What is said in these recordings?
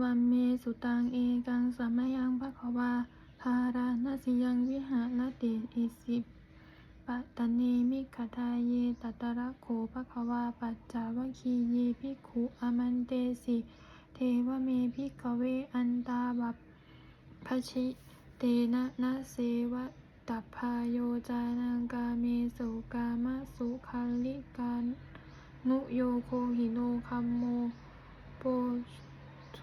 วัมเมสุตังเอกังสัมมยังภควาภาราณสิยังวิหารติอิสิปะตะเนมิขทาเยตัตระโขภควาปัจจาวคีเยภิกขุอมันเตสิเทวเมภิกเวอันตาบัพพชิเตนะนะเสวะตัพพาโยจานังกาเมสุกามะสุขัลลิกานุโยโคหิโนคัมโมโป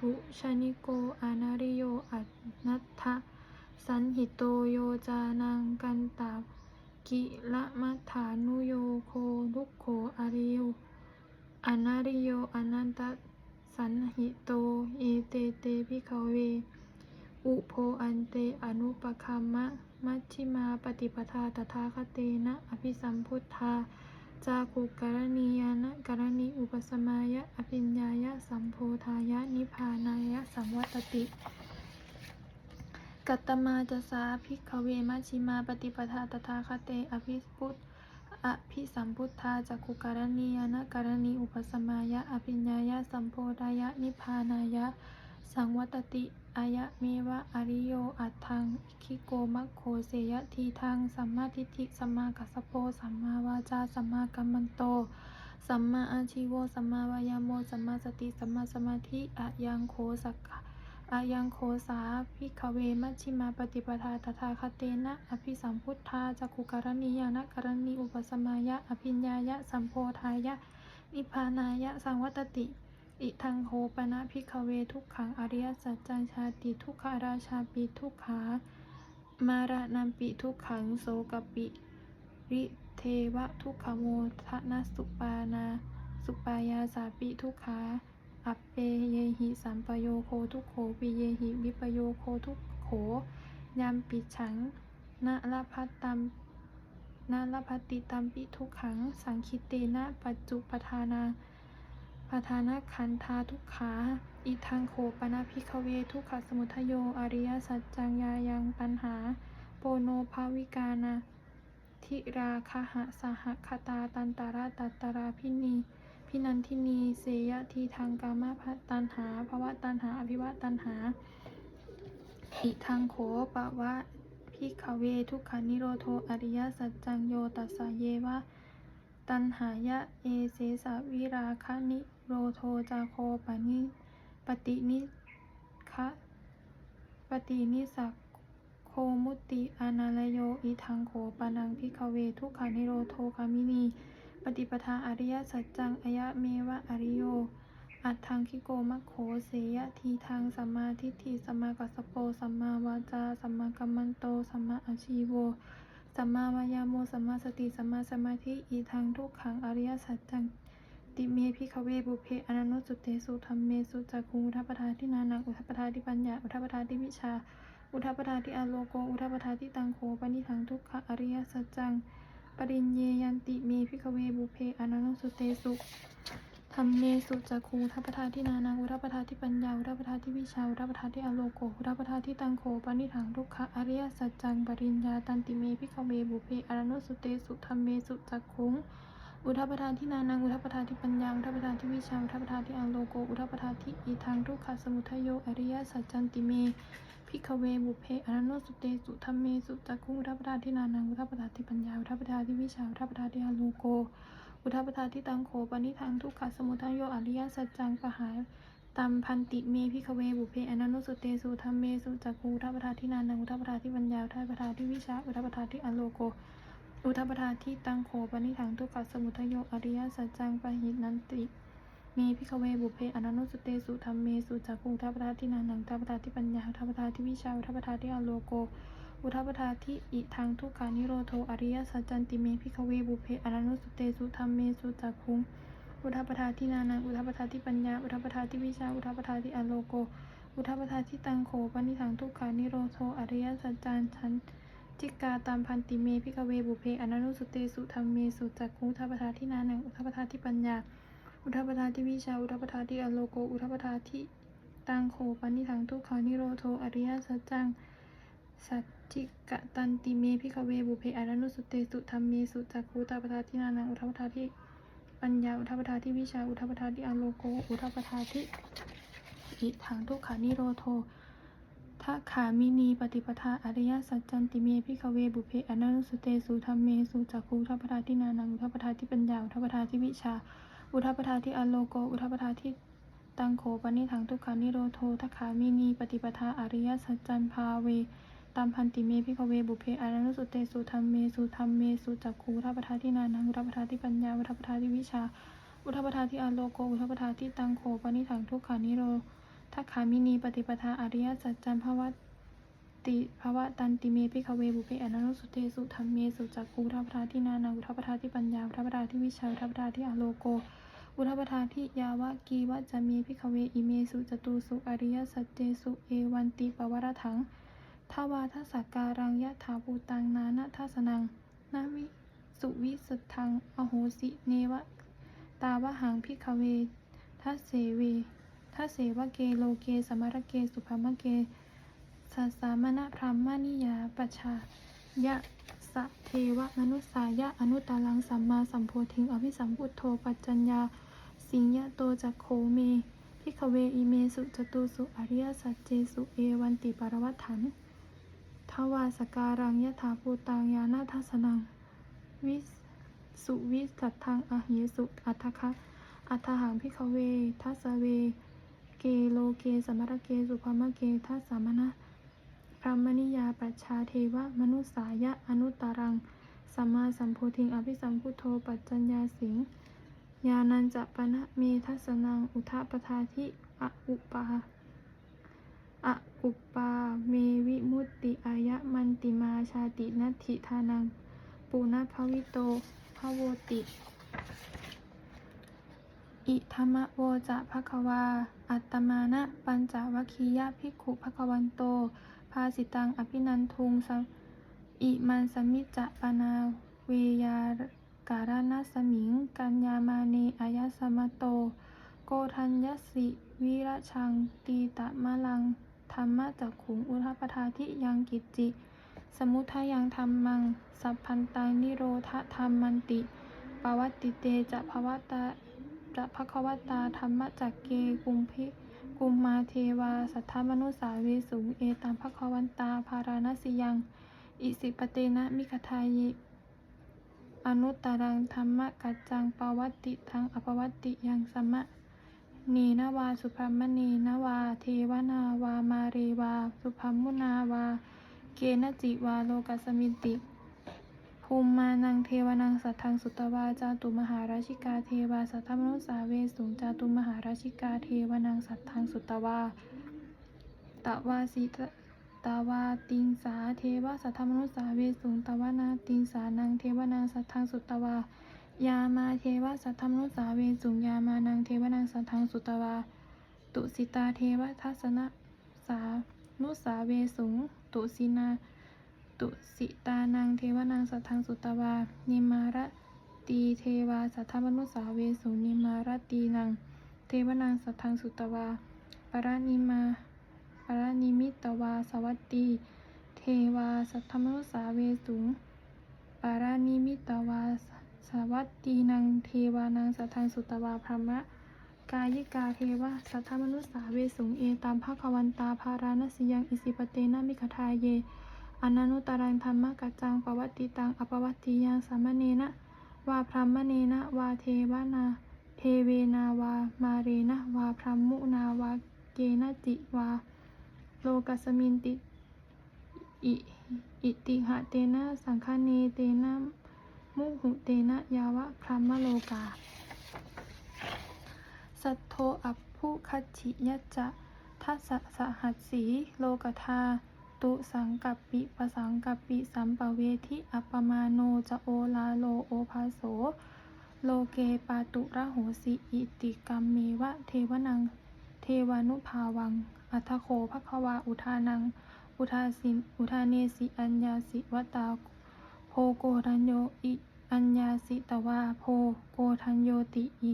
ทุชนิโกอนาริโยอัตนัตะสันหิโตโยจานังกันตากิละมัฐานุโยโคทุกโขอาริโยอนาริโยอนันตสันหิโตเอเตเตพิขเว อุโพอันเตอนุปคัมมะมัชชิมาปฏิปทาตถาคเตนะอภิสัมพุทธา จาคุกรณียานะกรณีอุปสมายะอภิญญายะสัมโพธายะนิพานายะสัมวัตติกัตตมาจะสาภิกขเวมัชิมาปฏิปทาตถาคเตอภิพุทธอภิสัมพุทธาจักขุการณียานะกรณีอุปสมายะอภิญญายะสัมโพธายะนิพานายะ สังวัตติอายะเมวะอริโยอัตถังคิโกมัคโคเสยทีทังสัมมาทิฏฐิสัมมากัสสโปสัมมาวาจาสัมมากัมมันโตสัมมาอาชีโวสัมมาวายาโมสัมมาสติสัมมาสมาธิอะยังโคสักอายังโคสาภิกเวมัชชิมาปฏิปทาตถาคเตนะ อภิสัมพุทธาจักขุกรณียานะกรณีอุปสมายะ อภิญญายะ สัมโพธายะนิพพานายะ สังวัตติ อิทังโหปนะพิกเวทุกขังอริยสัจจังชาติทุกขาราชาปิทุกขา มาระนัมปิทุกขังโสกปิริเทวะทุกขโมทนะสุปานา สุปายาสาปิทุกขาอัปเปเยหิสัมปโยโคทุกโขปิเยหิวิปโยโคทุกโขยามปิฉังนะลพัตตัมนะลพัตติตัมปิทุกขัง สังคิเตนะปัจจุปทานา ปทานขันธาทุกขาอิทังโขปนาพิกเวทุกขสมุทโย อริยสัจจังยายังปัญหา โปโนภาวิกานาทิราคหะสหคตาตันตาราตัตตราพินี พินันทินีเสยทีทางกามภตันหาภวะตันหา อภิวะตันหา อิทังโขปะวะพิกเวทุกขานิโรโทอริยสัจจังโยตัสเยวะ ตันหายะเอเสสะวิราคะนิโรโทจาโคปะนิปฏินิคะปฏินิสักโคมุติอนาลโยอิทังโขปานังพิกเวทุกขานิโรโทคามินี ปฏิปทาอริยสัจจังอายะเมวะอริโย อัตถังคิโกมะโขเสยะทีทางสัมมาทิฏฐิสัมมากัสสโปสัมมาวาจาสัมมากัมมันโตสัมมาอาชีโว สัมมาวายาโมสัมมาสติสัมมาสมาธิอีทางทุกขังอริยสัจจังติเมพิขเวบุเพอนันโนสุเตสุธรรมเมสุจักขุงอุทัปปทาทินานังอุทัปปทาทิปัญญาอุทัปปทาทิวิชา อุทัปปทาทิอโลโกอุทัปปทาทิตังโขปนิทังทุกขอริยสัจจังปริญเยยันติเมพิขเวบุเพอนันโนสุเตสุ ธรรมเมสุจักขุงอุทัปปทาทินานังอุทัปปทาทิปัญญาอุทัปปทาทิวิชาอุทัปปทาทิอโลโกอุทัปปทาทิตังโขปานิทังทุกขะอริยสัจจังปริญญาตันติเมพิขเวบุเพอนันโนสุเตสุธรรมเมสุจักขุงอุทัปปทานที่นานังอุทัปปทานที่ปัญญาอุทัปปทานที่วิชาอุทัปปทานที่อังโลโกอุทัปปทานที่อีทางทุกขสมุทโยอริยสัจจันติเมพิกเวบุเพอนันโนสุเตสุธรรมเมสุจักขุงอุทัปปทานที่นานังอุทัปปทานที่ปัญญาอุทัปปทานที่วิชาอุทัปปทานที่อังโลโก อุทัปปทาที่ตังโขปนิทางทุกขสมุทโยอริยสัจจังปหายตัมพันติเมพิกเวบุเพอนันโนสุเตสุธรรมเมสุจักขุงอุทัปปทาที่นานังอุทัปปทาที่ปัญญาอุทัปปทาที่วิชาอุทัปปทาที่อังโลโก อุทัปปทาที่ตังโขปนิถังทุกขสมุทโยอริยสัจจังปะหินันติเมพิกเวบุเพอนันโนสุเตสุธรรมเมสุจักขุงอุทัปปทาที่นานังอุทัปปทาที่ปัญญาทัปปทาที่วิชาอุทัปปทาที่อโลโก อุทัปปทาที่อิทังทุกขานิโรโทอริยสัจจันติเมพิกเวบุเพอนันโนสุเตสุธรรมเมสุจักขุงอุทัปปทาที่นานังอุทัปปทาที่ปัญญา อุทัปปทาที่วิชา อุทัปปทาที่อโลโก อุทัปปทาที่ตังโขปนิถังทุกขานิโรโทอริยสัจจันทันจิกาตามพันติเมพิกเวบุเพอนันโนสุเตสุธรรมเมสุจักขุงอุทัปปทาที่นานังอุทัปปทาที่ปัญญาอุทัปปทาที่วิชา อุทัปปทาที่อโลโก อุทัปปทาที่ตังโขปนิทังทุกขานิโรโทอริยสัจจังสัจ จิกะตันติเมพิกเวบุเพอนันโนสุเตสุธรรมเมสุจักขุอุทัปทาที่นานังอุทัปทาที่ปัญญาอุทัปทาที่วิชาอุทัปทาที่อโลโกอุทัปทาที่อิถังทุกขานิโรโททักขามินีปฏิปทาอริยสัจจันติเมพิขเวบุเพอนันสุเตสุธรรมเมสุจักขุทัปทาที่นานังอุทัปทาที่ปัญญาอุทัปทาที่วิชา อุทัปทาที่อโลโกอุทัปทาที่ตังโขปนิถังทุกขานิโรโททักขามินีปฏิปทาอริยสัจจันภาเว ตามพันติเมพิขเวบุเพอนันสุเตสุธรรมเมสุธรรมเมสุจักขุอุทัปปทาที่นานังอุทัปปทาที่ปัญญาอุทัปปทาที่วิชาอุทัปปทาที่อโลโกอุทัปปทาที่ตังโขปนิถังทุกขานิโรทักขามินีปฏิปทาอริยสัจจันภวัตติภวะตันติเมพิขเวบุเพอนันสุเตสุธรรมเมสุจักขุอุทัปปทาที่นานังอุทัปปทาที่ปัญญาอุทัปปทาที่วิชาอุทัปปทาที่อโลโกอุทัปทาที่ยาวะกีวะจะเมพิขเวอิเมสุจตุสุอริยสัจเจสุเอวันติปวรถัง ทวาทัสสการังยะถาภูตังนานะทัสนังนาวิสุวิสุทธังอโหสิเนวะ ตาวะหังพิขเวทัสเสเวทัสเสวะเกโลเกสมารเกสุภามเกสัสามณพรหมนิยาปชายะสะเทวมนุสายะอนุตตรังสัมมาสัมโพธิงอภิสัมพุทโธปัจจัญญา สิงยะโตจักโคเมพิขเวอิเมสุจตุสุอริยสัจเจสุเอวันติปรวัฏฐัน ทวาสการังยะถาภูตังยานาทัสนัง วิสุวิสัทธังอหิสุอัตถคะอัตถหังพิขเวทัสเว เกโลเกสมรเกสุภมะเกทัสสามนะพรหมนิยาปัจชาเทวะมนุสายะอนุตตรังสัมมาสัมโพธิงอภิสัมพุทโธปัจจัญญาสิงญาณัญจะปะนะเมทัสนังอุทะปทาทิออุปาออุปาเมว ติอายะมันติมาชาตินัตถิทานัง ปูนาภวิโตภโวติ อิธรรมโวจะภควา อัตตมานะปัญจวัคคียะภิกขุภควันโต ภาสิตังอภินันทุงสมอิมันสมิจจะปนาเวยาการณสมิง กัญญามาเนอายสมโต โกทัญญสิวิระชังตีตะมะลัง ธรรมะจักขุงอุทปทาทิยังกิจจิ สมุทายังธรรมัง สัพพันตังนิโรธธรรมมันติปวัตติเตจะภวตาจะภควตาธรรมจักเกกุมพิกุมมาเทวา สัทธมนุสาเวสุงเอตัมภควันตาภารณสิยัง อิสิปเตนะมิคทายะอนุตตรังธรรมกัจจังปวัตติทังอปวัตติยังสมะ นีนาวาสุพรมณีนาวาเทวนาวามาเรวา สุพรมมุนาวา เกณจิวาโลกัสมิติภูมิมานังเทวนังสัทธังสุตวาจาตุมหาราชิกาเทวาสัทธมนุสาเวสุงจาตุมหาราชิกาเทวนังสัทธังสุตวาตะวาสีตตาวาติงสาเทวสัทธมนุสาเวสุงตวานาติงสานังเทวนังสัทธังสุตวา ยามาเทวะสัทธมนุสาเวสุงยามานังเทวนังสัทธังสุตวา ตุสิตาเทวทัสนะสานุสาเวสุง ตุสินา ตุสิตานังเทวนังสัทธังสุตวา นิมารตีเทวาสัทธมนุสาเวสุนิมารตีนัง เทวนังสัทธังสุตวา ปรานิมาปรานิมิตวาสวัตตีเทวาสัทธมนุสาเวสุงปารานิมิตวา วัตตีนังเทวานังสัทธังสุตวาพรมะกายิกาเทวะสัทธมนุสสาเวสุงเอตามภควันตาภาราณสิยังอิสิปเตนะมิขทาเยอนันุตรังธรรมกัจจังปวัตติตังอปวัตติยังสามเณนะวาพรหมเนนะวาเทวนาเทเวนาวามาเรนะวาพรหมุนาวาเกนจิวาโลกัสมินติอิอิติหะเตนะสังฆเนเตนะ มุหุเตนะยาวะพรหมโลกา สัทโทอัพพุคัจฉิยจะทัสสะหัสสีโลกธาตุสังกัปปิปสังกัปปิสัมปเวทิอัปมาโนจะโอลาโลโอภาโส โลเกปาตุระโหสิอิติกรรมเมวะเทวนัง เทวานุภาวัง อัทโคภควาอุทานัง อุทาสินอุทาเนสิอัญญาสิวตาโพโกทัญโยอิ อัญญาสิตวาโพโกทัญโยติอิ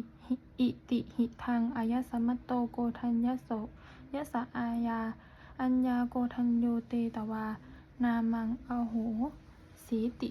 ติหิทังอายสัมมโตโกทัญยโสยสะอายา อัญญาโกทัญโยเตตวา นามังอโหสีติ